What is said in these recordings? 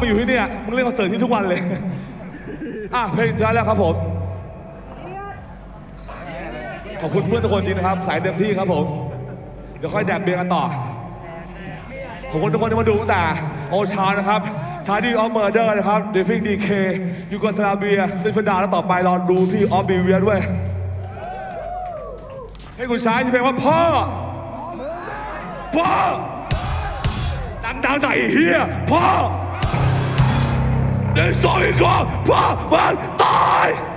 มาอยู่ที่เนี่ย มึงเล่นคอนเสิร์ตที่ทุกวันเลย อะ เพลงสุดท้าแล้วครับผม ขอบคุณเพื่อนทุกคนจริงนะครับ สายเต็มที่ครับผม เดี๋ยวค่อยแดกเบียร์กันต่อ ขอบคุณทุกคนที่มาดูตั้งแต่โอชานะครับ ชาดีออฟเมอร์เดอร์นะครับเดฟิงดีเคยูโกสลาเบียซิฟดาแล้วต่อไปรอดูที่ออฟบีเวียด้วย ให้คุณชายที่เพลงว่าพ่อ พ่อ ดังๆหน่อยเฮียพ่อ histórico para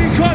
Rico!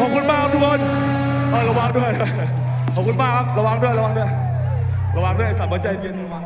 ขอบคุณมากครับทุกคนระวังด้วย ขอบคุณมากครับ ระวังด้วย ระวังด้วยสับหัวใจเย็นระวัง